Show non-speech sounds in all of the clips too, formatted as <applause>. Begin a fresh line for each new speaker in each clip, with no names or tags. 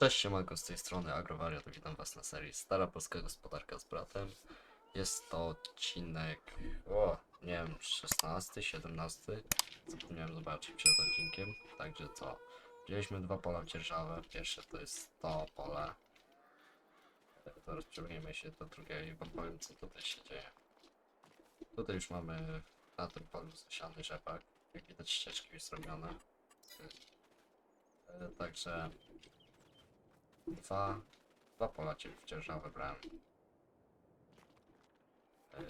Cześć siemanko, z tej strony Agrowariat, witam was na serii Stara Polska Gospodarka z Bratem. Jest to odcinek, o, nie wiem, 16, 17, zapomniałem zobaczyć przed odcinkiem. Także co, wzięliśmy dwa pola dzierżawe, pierwsze to jest to pole. Teraz przemienimy się do drugiego i wam powiem co tutaj się dzieje. Tutaj już mamy na tym polu zasiany rzepak, jak widać ścieżki już zrobione. E, Także dwa, dwa pola cię dzierżawe brałem. Yy,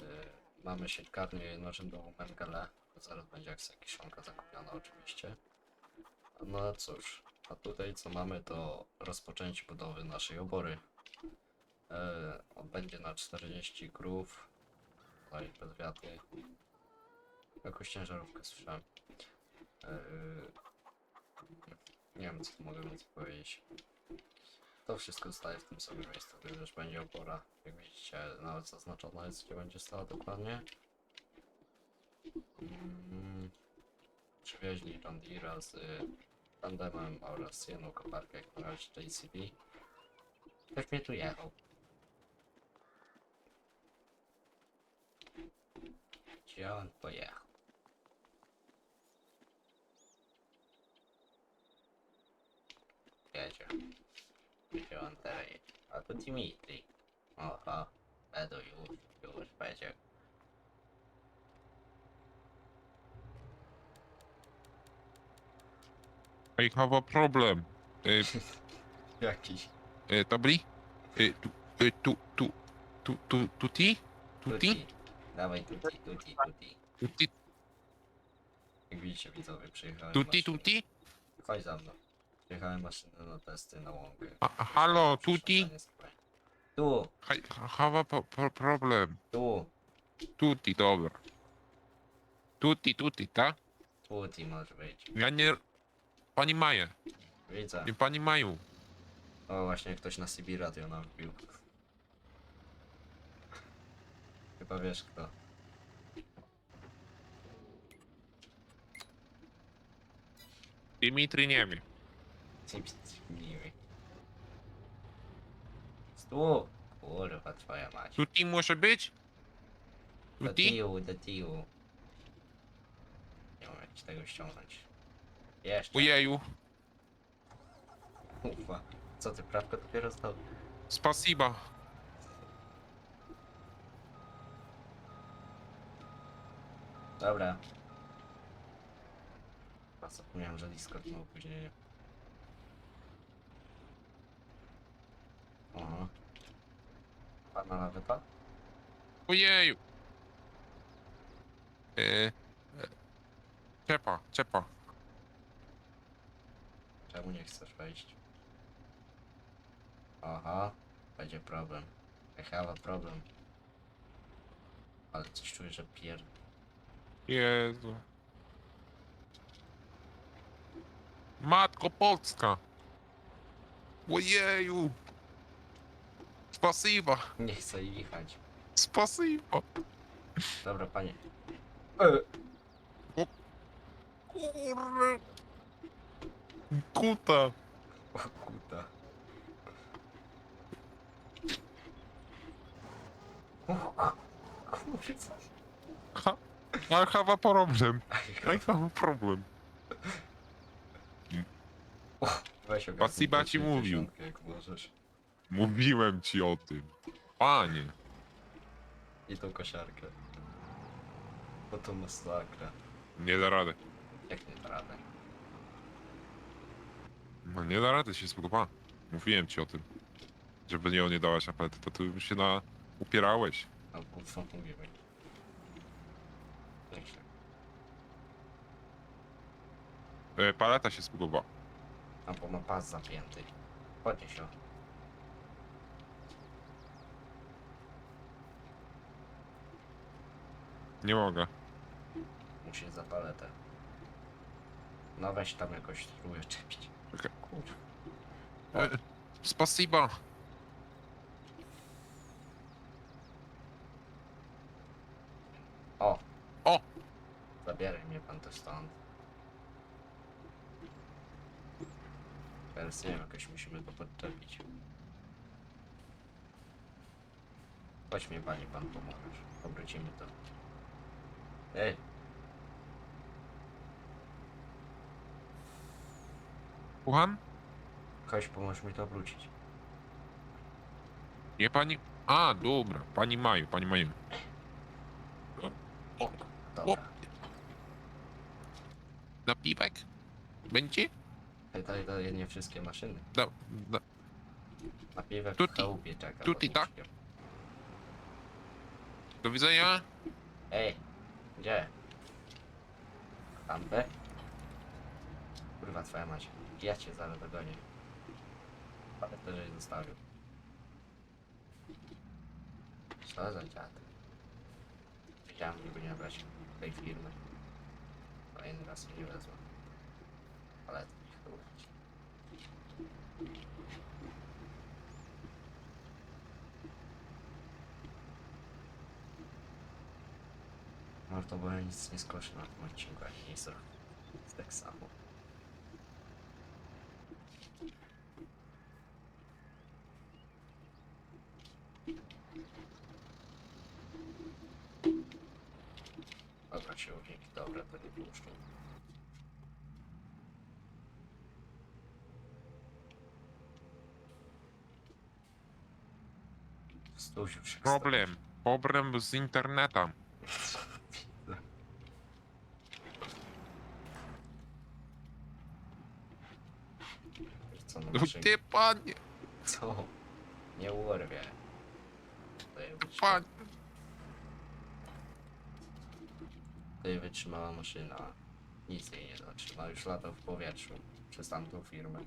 mamy siatkarnię jednorzędową Mengele. Zaraz będzie jak kiszonka zakupiona oczywiście. No cóż, a tutaj co mamy to rozpoczęcie budowy naszej obory. Yy, on będzie na 40 krów. Tutaj bez wiaty. Jakąś ciężarówkę słyszałem. Nie wiem co mogę powiedzieć. To wszystko zostaje w tym samym miejscu, gdy już będzie opora. Jak widzicie, nawet zaznaczona jest, gdzie będzie stała dokładnie. Mm, przywieźli John Deere'a z tandemem oraz jedną koparkę, jak na razie JCB. Ktoś mnie tu jechał. Gdzie on pojechał? Jedzie. Gdzie on teraz jedzie? A to Dimitri. Oho, Edo już, już będzie.
I have a problem. Y, <laughs>
Jakiś.
y, dobry? Y, tu, y, tu, tu, tu, tu, tuti? Tuti?
Dawaj tuti, tuti, tuti.
Tuti,
Jak widzicie widzowie, przyjechałem
tuti,
maszyny-
tuti?
Chodź za mną. Przyjechałem maszyny na testy na łąkę.
A, a, halo, tuti?
Tu,
I have a po, po, problem.
tu,
Tuti, dobra. Tuti, tuti, tak?
tuti może być.
Ja nie... Pani Maję,
Widzę.
nie pani Maju.
O, właśnie ktoś na CB radio nam wbił. <laughs> Chyba wiesz kto.
Dimitri nie
miły. Stu! Kurwa, twoja mać.
Tuti może być?
Do
Tuti?
tyłu, do tyłu. Nie mam jak ci tego ściągnąć. Jeszcze.
Ojeju,
Ufa. Co ty, prawko dopiero zdał?
spasiba.
Dobra. A zapomniałem, że Discord ma opóźnienie. Aha. Pana laweta?
Ojeju. E, czepa, czepa.
Czemu nie chcesz wejść? Aha, będzie problem. I have a problem. Ale coś czuję, że pier...
Jezu. Matko Polska. Ojeju. Spasiba.
Nie chcę jechać.
Spasiba.
Dobra, panie.
Kurwa. Kuta.
O kuta. O kurwa.
Ha, I have a problem. I have a problem.
Weź ogarnij
ci
tą
mówił.
60, Jak możesz.
Mówiłem ci o tym. Panie.
I tą kosiarkę. Bo to masakra.
Nie da rady.
Jak nie da radę.
No nie da rady się spodoba. Mówiłem ci o tym. Żeby nie, nie dałaś apety, to ty się na... upierałeś.
A kurwa mówimy. Nieźle.
E, paleta się spodoba.
A bo ma pas zapięty. Podnieś ją.
Nie mogę.
Musi za paletę. No weź tam jakoś spróbuję czepić.
Okej.
Kurwa.
E, Spasiba.
O!
O!
Zabieraj mnie pan też stąd. Teraz nie wiem, jakoś musimy to podczepić. Chodź mnie panie, pan pomożesz. Obrócimy to. Ej!
Słucham?
Chodź, pomóż mi to obrócić.
Nie pani... A, dobra. Pani Maju, pani Maju. O,
Dobra.
napiwek? Będzie?
Ej, daj, daj, nie wszystkie maszyny.
Da, da.
Napiwek w
Tutti.
chałupie czeka.
Tak? Do widzenia.
Ej! Gdzie? Lampę? Kurwa, twoja mać. Ja cię zaraz dogonię. Ale też jej zostawił. Co za dziad? Wiedziałem, żeby nie brać tej firmy. Kolejny raz nie wezmę. Ale to ich kurwać. Może to było nic nie skoszy na tym odcinku, nic jest tak samo. Dobra, siłowniki, dobra, to nie puszczą. Się
Problem. Problem z internetem. <laughs>
Co na
No ty panie,
Co? Nie urwie. Tutaj wytrzyma,
panie.
tutaj wytrzymała maszyna. Nic jej nie zatrzyma. Już lata w powietrzu. Przez tamtą firmę.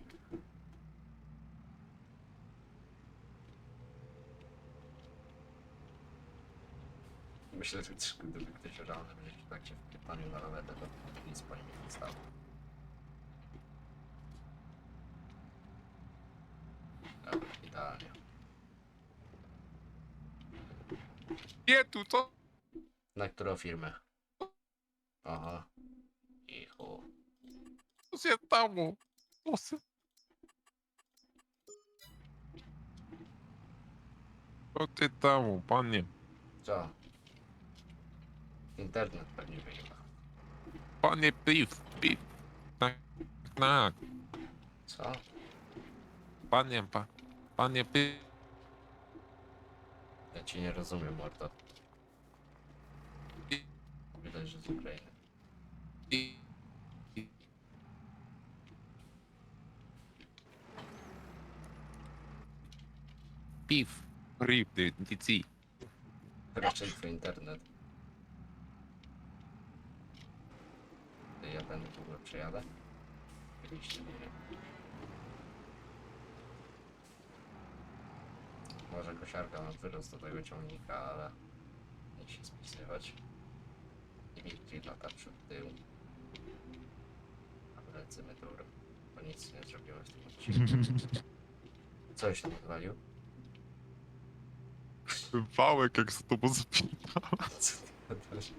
Myślę, że gdyby ktoś realny będzie w trakcie w pytaniu na lawetę, to nic po nim nie stało. Dobra, idealnie.
Nie tu, co?
Na którą firmę? Aha. I chu.
Co się stało? Się... Co ty stało, panie?
Co? Internet pewnie wyjechał.
Panie piw, piw. Tak, tak.
Co?
Panie, pa, panie piw.
Ja ci nie rozumiem, mordo. Widać, że z Ukrainy.
Piw. Rip, ty.
Raczej twój internet. Ja będę w ogóle przejadę? Nie. Może kosiarka ma wyrost do tego ciągnika, ale nie się spisywać. I Dimitri lata przed tył. A my lecimy turem. Bo nic nie zrobiłem w tym odcinku. <laughs> Co się odwalił?
Wałek jak z tobą spina.
Co ty gadasz?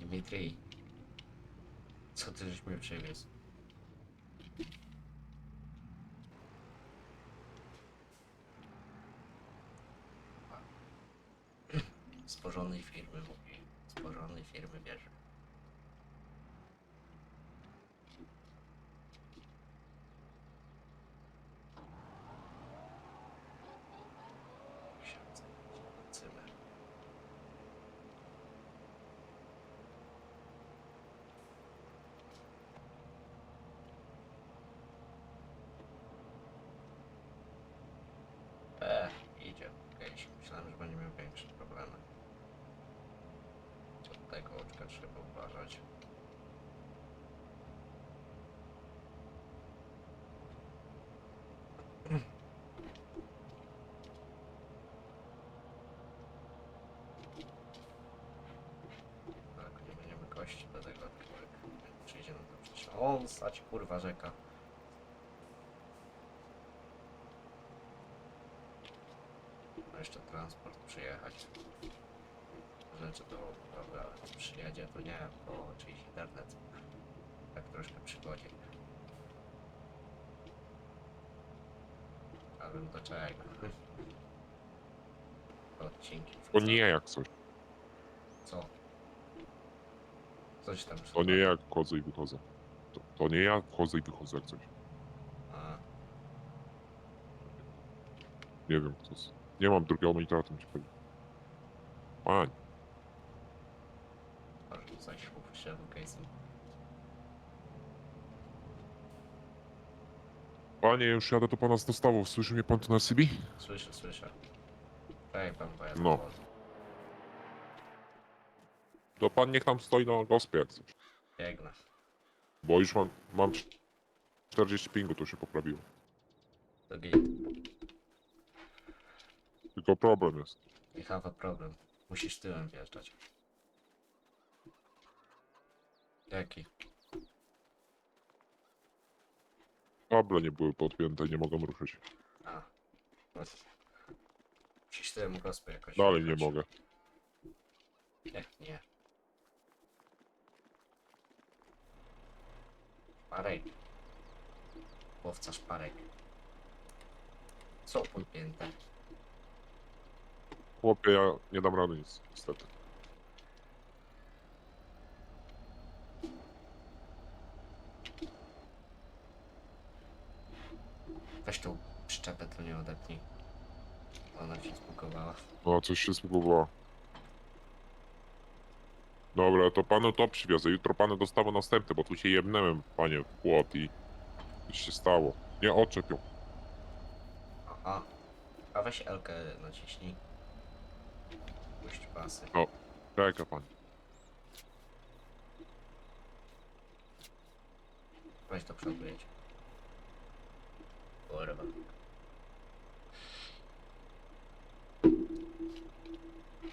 Dimitri, co ty żeś mi przywiózł? Z porządnej firmy mówi. Z trzeba uważać. Tak, nie będziemy kości do tego, jak przyjdziemy do Przeciąga. stać kurwa rzeka. jeszcze transport przyjechać. Rzeczy to dobra, ale co przyjedzie to nie, bo czyjś internet. Tak troszkę przychodzi. A wiem do czego. Odcinki.
To nie ja jak coś.
Co? Coś tam
To nie ja jak wchodzę i wychodzę. To, to nie ja wchodzę i wychodzę jak coś.
A,
Nie wiem kto jest. Nie mam drugiego monitora, to mi się chodzi. Pań,
może się case'em.
panie, już jadę do pana z dostawą. Słyszy mnie pan tu na CB?
Słyszę, słyszę. Czekaj pan, bo ja
No. To pan niech tam stoi na gospie jak coś.
Biegnę.
Bo już mam, mam 40 pingu, to się poprawiło.
To git.
Tylko problem jest.
You have a problem. Musisz tyłem wjeżdżać. Jaki?
Kable nie były podpięte, nie mogę ruszyć.
A. No. Musisz tyłem gospy jakoś
Dalej nie mogę.
Jak nie? Szparek. Łowca szparek. Co podpięte?
Chłopie, ja nie dam rady nic, niestety.
Weź tą przyczepę, to nie odepnij. Ona się zbugowała.
No, coś się spróbowało. Dobra, to panu to przywiozę. Jutro panu dostało następne, bo tu się jebnąłem, panie, w płot i coś się stało. Nie odczepią.
Aha. A weź Elkę naciśnij. Puść pasy.
Czeka pani.
Weź do przodu jedź. Kurwa.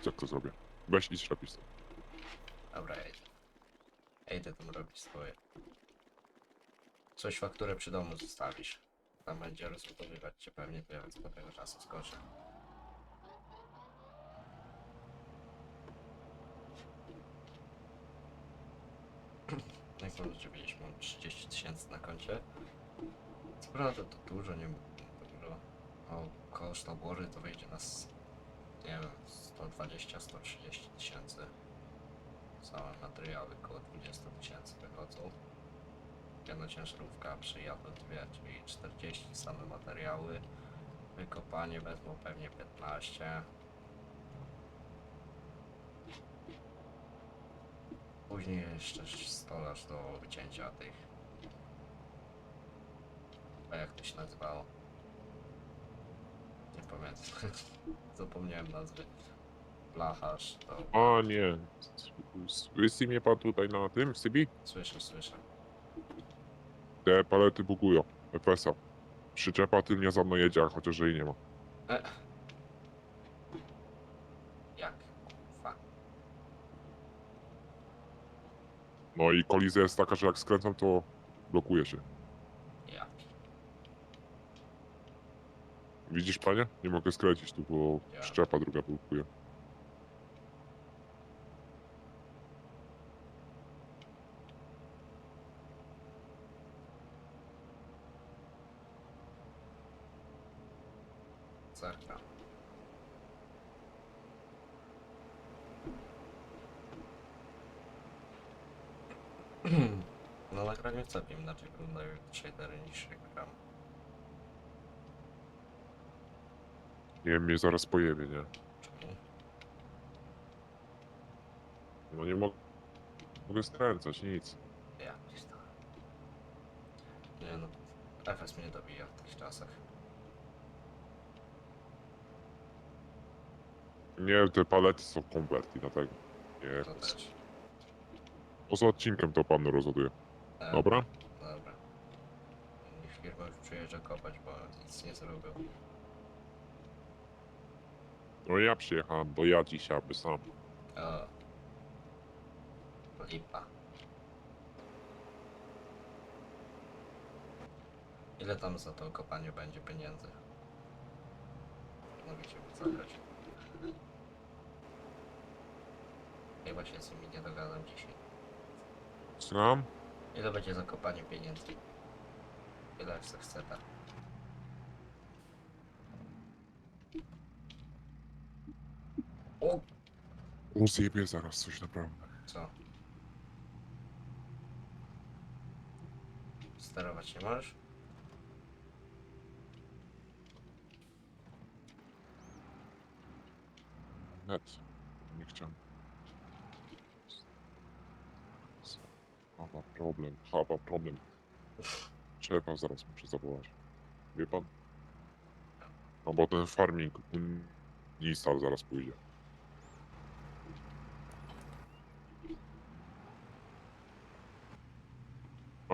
Jak to zrobię? Weź i ślepisz sobie.
Dobra, jedź. Ja idę tam robić swoje. Coś fakturę przy domu zostawisz. Tam będzie rozbudowywać cię pewnie, to ja po tego czasu skoczę. <clears throat> Jak mam rzeczywiście mam 30 tysięcy na koncie. Prawda to dużo, nie dużo. O, koszt obory to wyjdzie nas, nie wiem, 120-130 tysięcy. Same materiały około 20 tysięcy wychodzą. Jedna ciężarówka przyjadą dwie, czyli 40 same materiały. Wykopanie wezmą pewnie 15. Później jeszcze stolarz do wycięcia tych. A jak to się nazywało? Nie pamiętam. <laughs> Zapomniałem nazwy. Blacharz to.
A nie. Słyszy mnie pan tutaj na tym, CB?
Słyszę, słyszę.
Te palety bugują. FSA. Przyczepa tylnie za mną jedzie, a chociaż jej nie ma.
E. Jak?
No i kolizja jest taka, że jak skręcam, to blokuje się.
Ja.
Widzisz, panie? Nie mogę skręcić tu, bo
Ja.
przyczepa druga blokuje.
Zerka. <clears throat> No nagranie całkiem inaczej wyglądają shadery niż jak gram.
Nie wiem, mnie zaraz pojebie, nie? No nie mogę... Mogę skręcać, nic.
Ja pierdolę. Nie no, FS mnie dobija w tych czasach.
Nie, te palety są kompletnie na tego. Nie,
To też.
poza odcinkiem to panu rozładuje.
E,
Dobra?
Dobra. Niech firma już przyjeżdża kopać, bo nic nie zrobił.
No ja przyjechałem, bo ja dzisiaj aby sam.
O. Lipa. Ile tam za to kopanie będzie pieniędzy? Mogę cię zabrać. Chyba się z nimi nie dogadam dzisiaj.
Słucham?
Ile będzie za kopanie pieniędzy? Ile se chce tak? O!
Rozjebie zaraz coś naprawdę.
Co? Sterować nie możesz?
Net. Nie chciałem. Chyba problem, chyba problem. Szefa zaraz muszę zawołać. Wie pan? No bo ten farming Nistal zaraz pójdzie.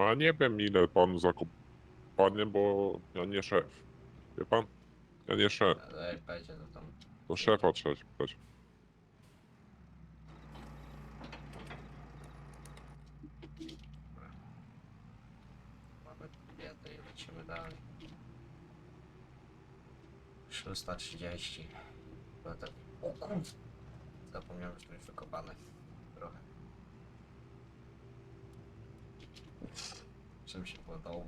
A nie wiem ile panu zakopanie, bo ja nie szef. Wie pan? Ja nie szef.
Ale będzie to tam.
To szefa trzeba się pytać.
Mamy biedy i lecimy dalej. 330. Chyba tak. O kurwa! Zapomniałem, że to jest wykopane. Trochę. Czym się podobał?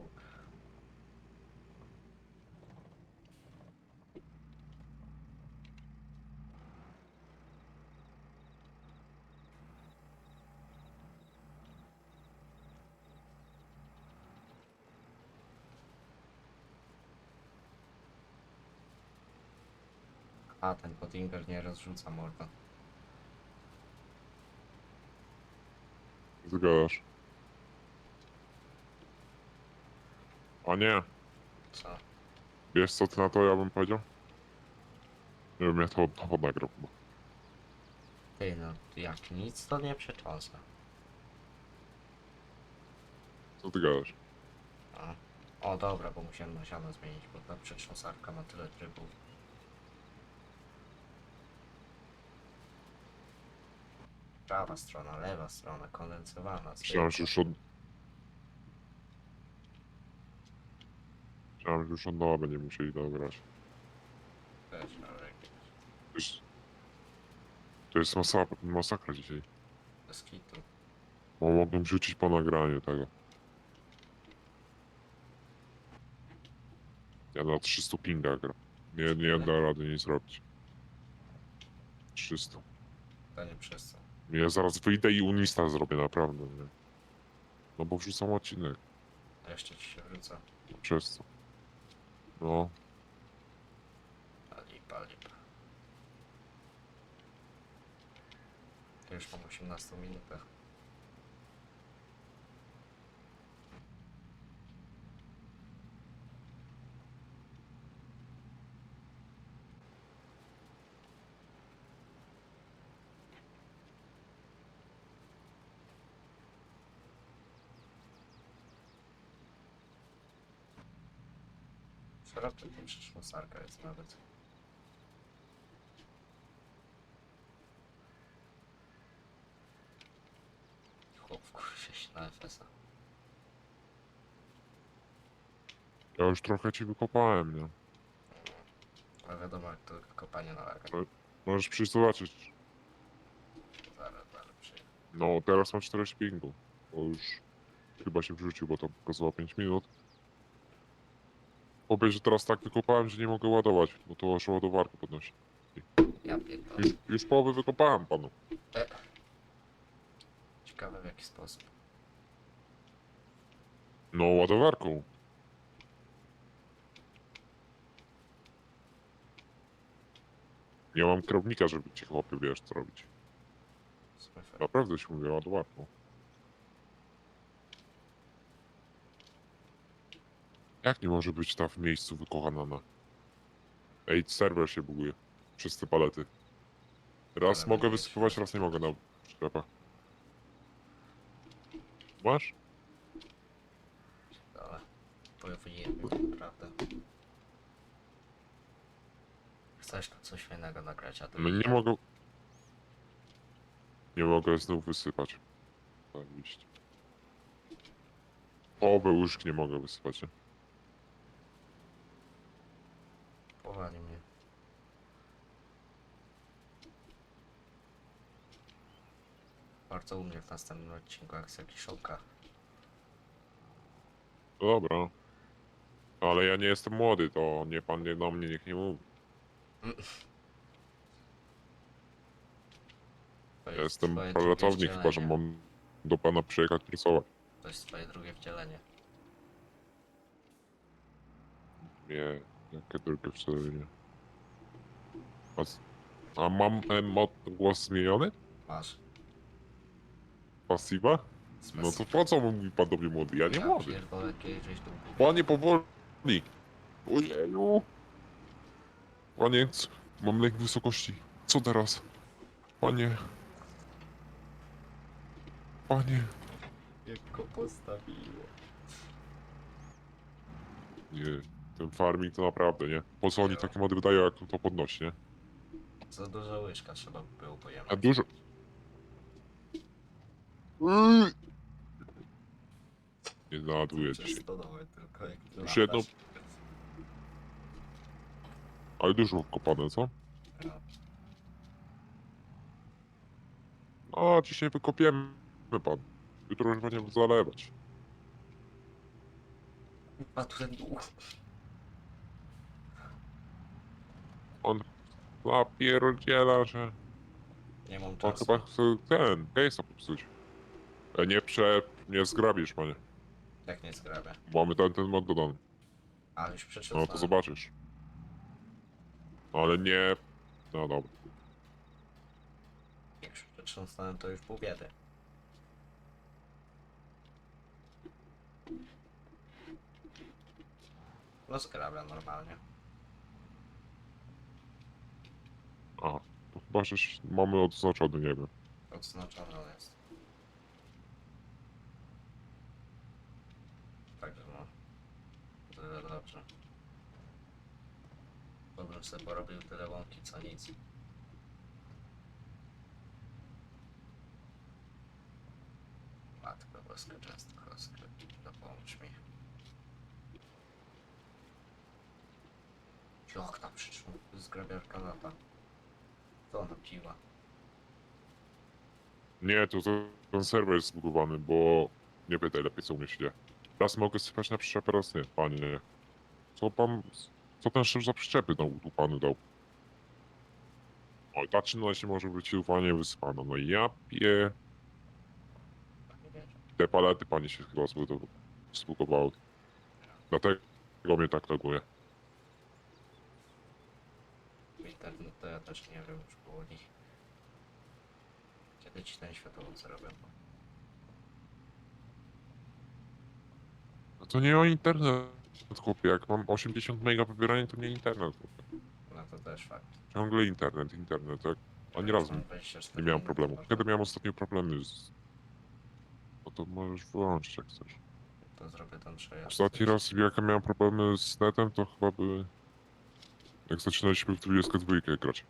A, ten Pottinger nie rozrzuca morda.
Zgadasz. A nie,
Co?
wiesz co ty na to ja bym powiedział? Nie wiem, ja to od to nagrał chyba.
Ty no, jak nic to nie przecząsa.
Co ty gadasz?
A. O dobra, bo musiałem nasiano zmienić, bo ta przetrząsarka ma tyle trybów. Prawa strona, lewa strona, kondensowana.
Myślałem, że już od... Myślałem, że już od nowa będziemy musieli dograć.
Też, ale jakieś
To jest... To jest masakra, masakra dzisiaj.
bez kitu.
Bo mogłem rzucić po nagraniu tego. Ja na 300 pinga gram. Nie, nie da rady nic zrobić. 300.
To nie przez co.
Ja zaraz wyjdę i Unista zrobię, naprawdę, nie? No bo wrzucam odcinek,
jeszcze ci się wrzuca.
przez co? No,
lipa, lipa. Już mam 18 minutach. Szeroka to przyszła sarka jest nawet. Chłop wkurwia się na FS-a.
ja już trochę ci wykopałem, nie?
Ale wiadomo jak to kopanie na lagach.
Możesz przyjść zobaczyć.
Zaraz, zaraz przyjdę.
No, teraz mam 40 pingu. Bo już chyba się wrzucił, bo to pokazało 5 minut. Że teraz tak wykopałem, że nie mogę ładować, bo to aż ładowarkę podnosi.
Ja pierdolę.
Już, już połowę wykopałem panu.
E. Ciekawe w jaki sposób.
No, ładowarką. Ja mam kierownika, żeby ci chłopie wiesz co robić.
Fair.
Naprawdę się mówię ładowarką. Jak nie może być ta w miejscu wykochana na... Ej, serwer się buguje. Przez te palety. Raz
Ale
mogę wysypywać, raz nie mogę na przyczepach. Masz?
Ale powinien naprawdę. Chcesz tu coś fajnego nagrać, a tu
No nie mogę... Nie mogę znów wysypać. Zajebiście. Łyżki nie mogę wysypać, nie?
zaatakowali mnie. Bardzo u mnie w następnym odcinku akcja
Kiszołka. Dobra. Ale ja nie jestem młody, to nie pan nie do mnie nikt nie mówi. <laughs> Ja jestem
twoje drugie
chyba że mam do pana przyjechać pracować.
To jest twoje drugie wcielenie.
Nie jakie drugie wcześniej. A, mam ten mod głos zmieniony?
Masz.
Pasiwa? No to po co mówi pan do mnie młody? Ja nie
ja
młody.
pierdolę, kiedyś żeś tu
Panie powoli. Ojeju. Panie, c- mam lęk wysokości. Co teraz? Panie. Panie.
Jak go postawiło.
Nie, ten farming to naprawdę, nie? Po co oni takie mody wydają, jak to podnosi, nie?
Za duża łyżka trzeba by było pojemać.
A dużo... Yy. Nie naładuję dzisiaj.
Przestodowe tylko jak
Już jedno-
latasz.
Ale dużo kopane, co?
No.
A, dzisiaj wykopiemy pan. Jutro już będziemy zalewać.
A tu ten dół.
On zapierdziela, że...
Nie mam
On
czasu.
chyba chce ten, case'a popsuć. E, nie prze... nie zgrabisz, panie.
Jak nie zgrabę.
Mamy ten, ten mod dodany.
Ale już przeczytałem.
No to zobaczysz. Ale nie... No dobra.
Jak już przetrząsnąłem, to już pół biedy. No zgrabia normalnie.
A, to chyba, że mamy odznaczony, nie wiem.
Odznaczony on jest. Także no. Tyle dobrze. Dobrze sobie porobił tyle łąki co nic. Matko boska Częstochowska, dopomóż mi. Jak tam przyszło? Zgrabiarka lata. Co ona piła?
Nie, to ten, serwer jest zbugowany, bo... Nie pytaj, lepiej co umiesz, nie. Raz mogę sypać na przyczepę, raz nie, panie. Co pan... Co ten szef za przyczepy dał, tu panu dał? Oj, ta czynność może być ufanie wysypana. No ja pie... Te palety pani się chyba zbudow- zbugowały. Dlatego mnie tak laguje.
Internet to ja też nie wiem już powoli. Kiedy ci ten światłowód robią?
No to nie o internet, chłopie. Jak mam 80 mega pobierania, to nie internet. chłopie.
No to też fakt.
Ciągle internet, internet. Jak ani razu nie
24
miałem problemu. Kiedy miałem ostatnio problemy z... No to możesz wyłączyć jak chcesz.
To zrobię ten przejazd.
Ostatni raz jak ja miałem problemy z netem, to chyba były... Jak zaczynaliśmy w 22 grać.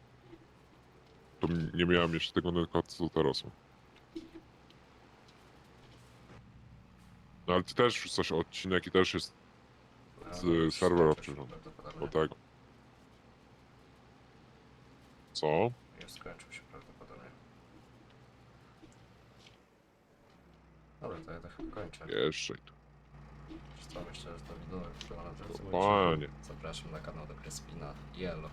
To nie miałem jeszcze tego neta, co teraz mam. No ale ty też wrzucasz odcinek i też jest z serwera
skończysz
przyszło.
prawdopodobnie.
do tego. Co?
Już skończył się prawdopodobnie. Dobra, to ja to chyba kończę.
Jeszcze.
Czy co, raz to.
Panie.
Zapraszam na kanał do Crespina. Yellow.